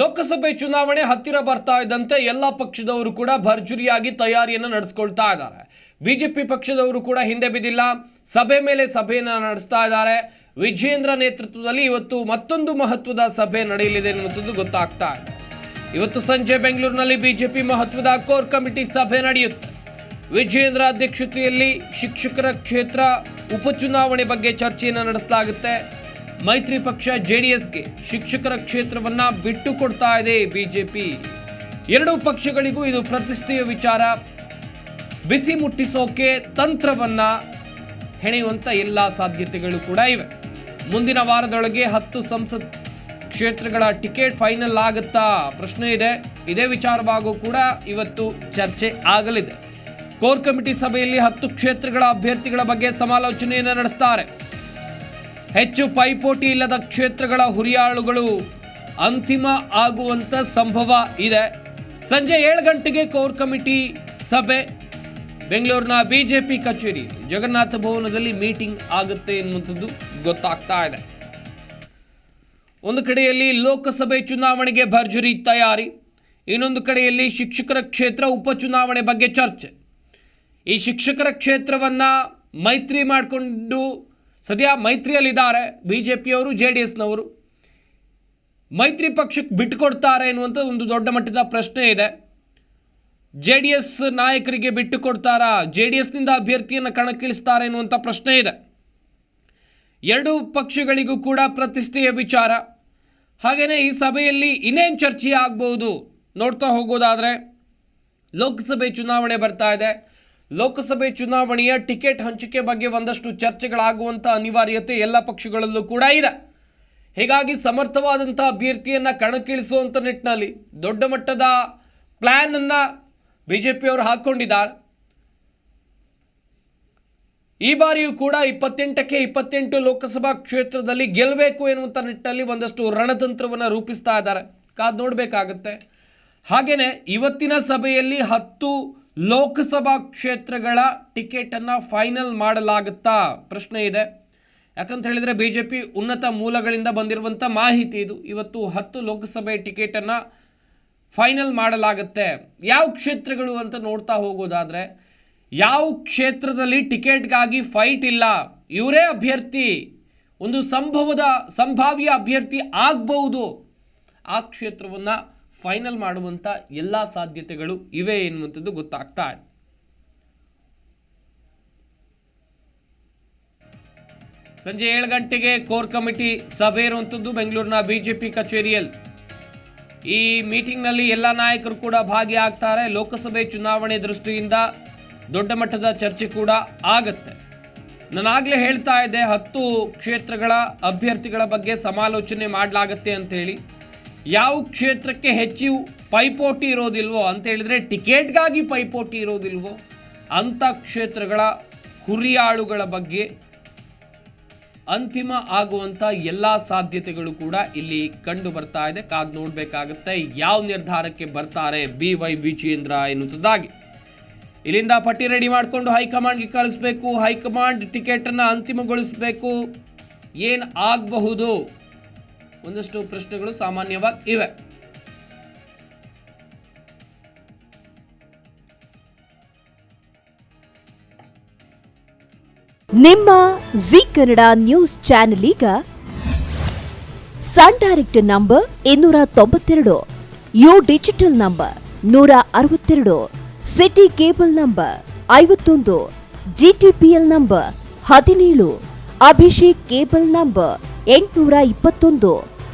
ಲೋಕಸಭೆ ಚುನಾವಣೆ ಹತ್ತಿರ ಬರ್ತಾ ಇದ್ದಂತೆ ಎಲ್ಲ ಪಕ್ಷದವರು ಕೂಡ ಭರ್ಜರಿಯಾಗಿ ತಯಾರಿಯನ್ನು ನಡೆಸ್ಕೊಳ್ತಾ ಇದ್ದಾರೆ. ಬಿಜೆಪಿ ಪಕ್ಷದವರು ಕೂಡ ಹಿಂದೆ ಬಿದ್ದಿಲ್ಲ. ಸಭೆ ಮೇಲೆ ಸಭೆಯನ್ನು ನಡೆಸ್ತಾ ಇದ್ದಾರೆ. ವಿಜೇಂದ್ರ ನೇತೃತ್ವದಲ್ಲಿ ಇವತ್ತು ಮತ್ತೊಂದು ಮಹತ್ವದ ಸಭೆ ನಡೆಯಲಿದೆ ಎನ್ನುವಂಥದ್ದು ಗೊತ್ತಾಗ್ತಾ ಇದೆ. ಇವತ್ತು ಸಂಜೆ ಬೆಂಗಳೂರಿನಲ್ಲಿ ಬಿಜೆಪಿ ಮಹತ್ವದ ಕೋರ್ ಕಮಿಟಿ ಸಭೆ ನಡೆಯುತ್ತೆ. ವಿಜೇಂದ್ರ ಅಧ್ಯಕ್ಷತೆಯಲ್ಲಿ ಶಿಕ್ಷಕರ ಕ್ಷೇತ್ರ ಉಪಚುನಾವಣೆ ಬಗ್ಗೆ ಚರ್ಚೆಯನ್ನು ನಡೆಸಲಾಗುತ್ತೆ. ಮೈತ್ರಿ ಪಕ್ಷ ಜೆಡಿಎಸ್ಗೆ ಶಿಕ್ಷಕರ ಕ್ಷೇತ್ರವನ್ನ ಬಿಟ್ಟು ಕೊಡ್ತಾ ಇದೆ ಬಿಜೆಪಿ. ಎರಡೂ ಪಕ್ಷಗಳಿಗೂ ಇದು ಪ್ರತಿಷ್ಠೆಯ ವಿಚಾರ. ಬಿಸಿ ಮುಟ್ಟಿಸೋಕೆ ತಂತ್ರವನ್ನ ಹೆಣೆಯುವಂತ ಎಲ್ಲ ಸಾಧ್ಯತೆಗಳು ಕೂಡ ಇವೆ. ಮುಂದಿನ ವಾರದೊಳಗೆ ಹತ್ತು ಸಂಸತ್ ಕ್ಷೇತ್ರಗಳ ಟಿಕೆಟ್ ಫೈನಲ್ ಆಗುತ್ತಾ? ಪ್ರಶ್ನೆ ಇದೆ. ಇದೇ ವಿಚಾರವಾಗೂ ಕೂಡ ಇವತ್ತು ಚರ್ಚೆ ಆಗಲಿದೆ. ಕೋರ್ ಕಮಿಟಿ ಸಭೆಯಲ್ಲಿ ಹತ್ತು ಕ್ಷೇತ್ರಗಳ ಅಭ್ಯರ್ಥಿಗಳ ಬಗ್ಗೆ ಸಮಾಲೋಚನೆಯನ್ನು ನಡೆಸ್ತಾರೆ. ಹೆಚ್ಚು ಪೈಪೋಟಿ ಇಲ್ಲದ ಕ್ಷೇತ್ರಗಳ ಹುರಿಯಾಳುಗಳು ಅಂತಿಮ ಆಗುವಂತ ಸಂಭವ ಇದೆ. ಸಂಜೆ ಏಳು ಗಂಟೆಗೆ ಕೋರ್ ಕಮಿಟಿ ಸಭೆ. ಬೆಂಗಳೂರಿನ ಬಿಜೆಪಿ ಕಚೇರಿ, ಜಗನ್ನಾಥ ಭವನದಲ್ಲಿ ಮೀಟಿಂಗ್ ಆಗುತ್ತೆ ಎನ್ನುವಂಥದ್ದು ಗೊತ್ತಾಗ್ತಾ ಇದೆ. ಒಂದು ಕಡೆಯಲ್ಲಿ ಲೋಕಸಭೆ ಚುನಾವಣೆಗೆ ಭರ್ಜರಿ ತಯಾರಿ, ಇನ್ನೊಂದು ಕಡೆಯಲ್ಲಿ ಶಿಕ್ಷಕರ ಕ್ಷೇತ್ರ ಉಪಚುನಾವಣೆ ಬಗ್ಗೆ ಚರ್ಚೆ. ಈ ಶಿಕ್ಷಕರ ಕ್ಷೇತ್ರವನ್ನು ಮೈತ್ರಿ ಮಾಡಿಕೊಂಡು ಸದ್ಯ ಮೈತ್ರಿಯಲ್ಲಿದ್ದಾರೆ ಬಿ ಜೆ ಪಿಯವರು ಜೆ ಡಿ ಎಸ್ನವರು ಮೈತ್ರಿ ಪಕ್ಷಕ್ಕೆ ಬಿಟ್ಟುಕೊಡ್ತಾರೆ ಎನ್ನುವಂಥ ಒಂದು ದೊಡ್ಡ ಮಟ್ಟದ ಪ್ರಶ್ನೆ ಇದೆ. ಜೆ ಡಿ ಎಸ್ ನಾಯಕರಿಗೆ ಬಿಟ್ಟು ಕೊಡ್ತಾರಾ ಜೆ ಡಿ ಎಸ್ನಿಂದ ಅಭ್ಯರ್ಥಿಯನ್ನು ಕಣಕ್ಕಿಳಿಸ್ತಾರೆ ಎನ್ನುವಂಥ ಪ್ರಶ್ನೆ ಇದೆ. ಎರಡೂ ಪಕ್ಷಗಳಿಗೂ ಕೂಡ ಪ್ರತಿಷ್ಠೆಯ ವಿಚಾರ. ಹಾಗೆಯೇ ಈ ಸಭೆಯಲ್ಲಿ ಇನ್ನೇನು ಚರ್ಚೆ ಆಗ್ಬೋದು ನೋಡ್ತಾ ಹೋಗೋದಾದರೆ, ಲೋಕಸಭೆ ಚುನಾವಣೆ ಬರ್ತಾ ಇದೆ. ಲೋಕಸಭೆ ಚುನಾವಣೆಯ ಟಿಕೆಟ್ ಹಂಚಿಕೆ ಬಗ್ಗೆ ಒಂದಷ್ಟು ಚರ್ಚೆಗಳಾಗುವಂಥ ಅನಿವಾರ್ಯತೆ ಎಲ್ಲ ಪಕ್ಷಗಳಲ್ಲೂ ಕೂಡ ಇದೆ. ಹೀಗಾಗಿ ಸಮರ್ಥವಾದಂಥ ಅಭ್ಯರ್ಥಿಯನ್ನು ಕಣಕ್ಕಿಳಿಸುವಂಥ ನಿಟ್ಟಿನಲ್ಲಿ ದೊಡ್ಡ ಮಟ್ಟದ ಪ್ಲ್ಯಾನನ್ನು ಬಿ ಜೆ ಪಿಯವರು ಹಾಕ್ಕೊಂಡಿದ್ದಾರೆ. ಈ ಬಾರಿಯೂ ಕೂಡ ಇಪ್ಪತ್ತೆಂಟಕ್ಕೆ ಇಪ್ಪತ್ತೆಂಟು ಲೋಕಸಭಾ ಕ್ಷೇತ್ರದಲ್ಲಿ ಗೆಲ್ಲಬೇಕು ಎನ್ನುವಂಥ ನಿಟ್ಟಿನಲ್ಲಿ ಒಂದಷ್ಟು ರಣತಂತ್ರವನ್ನು ರೂಪಿಸ್ತಾ ಇದ್ದಾರೆ. ಕಾದು ನೋಡಬೇಕಾಗತ್ತೆ. ಹಾಗೆಯೇ ಇವತ್ತಿನ ಸಭೆಯಲ್ಲಿ ಹತ್ತು ಲೋಕಸಭಾ ಕ್ಷೇತ್ರಗಳ ಟಿಕೆಟನ್ನು ಫೈನಲ್ ಮಾಡಲಾಗುತ್ತಾ? ಪ್ರಶ್ನೆ ಇದೆ. ಯಾಕಂತ ಹೇಳಿದರೆ ಬಿ ಜೆ ಪಿ ಉನ್ನತ ಮೂಲಗಳಿಂದ ಬಂದಿರುವಂಥ ಮಾಹಿತಿ ಇದು. ಇವತ್ತು ಹತ್ತು ಲೋಕಸಭೆ ಟಿಕೆಟನ್ನು ಫೈನಲ್ ಮಾಡಲಾಗುತ್ತೆ. ಯಾವ ಕ್ಷೇತ್ರಗಳು ಅಂತ ನೋಡ್ತಾ ಹೋಗೋದಾದರೆ, ಯಾವ ಕ್ಷೇತ್ರದಲ್ಲಿ ಟಿಕೆಟ್ಗಾಗಿ ಫೈಟ್ ಇಲ್ಲ, ಇವರೇ ಅಭ್ಯರ್ಥಿ, ಒಂದು ಸಂಭವದ, ಸಂಭಾವ್ಯ ಅಭ್ಯರ್ಥಿ ಆಗ್ಬಹುದು, ಆ ಕ್ಷೇತ್ರವನ್ನು ಫೈನಲ್ ಮಾಡುವಂಥ ಎಲ್ಲ ಸಾಧ್ಯತೆಗಳು ಇವೆ ಎನ್ನುವಂಥದ್ದು ಗೊತ್ತಾಗ್ತಾ ಇದೆ ಸಂಜೆ ಏಳು ಗಂಟೆಗೆ ಕೋರ್ ಕಮಿಟಿ ಸಭೆ ಇರುವಂಥದ್ದು ಬೆಂಗಳೂರಿನ ಬಿಜೆಪಿ ಕಚೇರಿಯಲ್ಲಿ. ಈ ಮೀಟಿಂಗ್ನಲ್ಲಿ ಎಲ್ಲ ನಾಯಕರು ಕೂಡ ಭಾಗಿಯಾಗ್ತಾರೆ. ಲೋಕಸಭೆ ಚುನಾವಣೆ ದೃಷ್ಟಿಯಿಂದ ದೊಡ್ಡ ಮಟ್ಟದ ಚರ್ಚೆ ಕೂಡ ಆಗತ್ತೆ. ನಾನಾಗಲೇ ಹೇಳ್ತಾ ಇದ್ದೆ, ಹತ್ತು ಕ್ಷೇತ್ರಗಳ ಅಭ್ಯರ್ಥಿಗಳ ಬಗ್ಗೆ ಸಮಾಲೋಚನೆ ಮಾಡಲಾಗತ್ತೆ ಅಂತೇಳಿ ಯಾವ ಕ್ಷೇತ್ರಕ್ಕೆ ಹೆಚ್ಚು ಪೈಪೋಟಿ ಇರೋದಿಲ್ವೋ ಅಂತ ಹೇಳಿದರೆ ಟಿಕೆಟ್ಗಾಗಿ ಪೈಪೋಟಿ ಇರೋದಿಲ್ವೋ ಅಂಥ ಕ್ಷೇತ್ರಗಳ ಕುರಿಯಾಳುಗಳ ಬಗ್ಗೆ ಅಂತಿಮ ಆಗುವಂಥ ಎಲ್ಲ ಸಾಧ್ಯತೆಗಳು ಕೂಡ ಇಲ್ಲಿ ಕಂಡು ಬರ್ತಾ ಇದೆ. ಕಾದು ನೋಡಬೇಕಾಗುತ್ತೆ ಯಾವ ನಿರ್ಧಾರಕ್ಕೆ ಬರ್ತಾರೆ ಬಿ ವೈ ವಿಜೇಂದ್ರ ಎನ್ನುವುದಾಗಿ ಇಲ್ಲಿಂದ ಪಟ್ಟಿ ರೆಡಿ ಮಾಡಿಕೊಂಡು ಹೈಕಮಾಂಡ್ಗೆ ಕಳಿಸ್ಬೇಕು. ಹೈಕಮಾಂಡ್ ಟಿಕೆಟನ್ನು ಅಂತಿಮಗೊಳಿಸಬೇಕು. ಏನು ಆಗಬಹುದು? ಒಂದಷ್ಟು ಪ್ರಶ್ನೆಗಳು ಸಾಮಾನ್ಯವಾಗಿ ಇವೆ. ನಿಮ್ಮ ಜಿ ಕನ್ನಡ ನ್ಯೂಸ್ ಚಾನೆಲ್ ಈಗ ಸನ್ ಡೈರೆಕ್ಟ್ ನಂಬರ್ ಇನ್ನೂರ ತೊಂಬತ್ತೆರಡು, ಯು ಡಿಜಿಟಲ್ ನಂಬರ್ ನೂರ ಅರವತ್ತೆರಡು, ಸಿಟಿ ಕೇಬಲ್ ನಂಬರ್ ಐವತ್ತೊಂದು, ಜಿಟಿಪಿಎಲ್ ನಂಬರ್ ಹದಿನೇಳು, ಅಭಿಷೇಕ್ ಕೇಬಲ್ ನಂಬರ್ ಎಂಟುನೂರ ಇಪ್ಪತ್ತೊಂದು.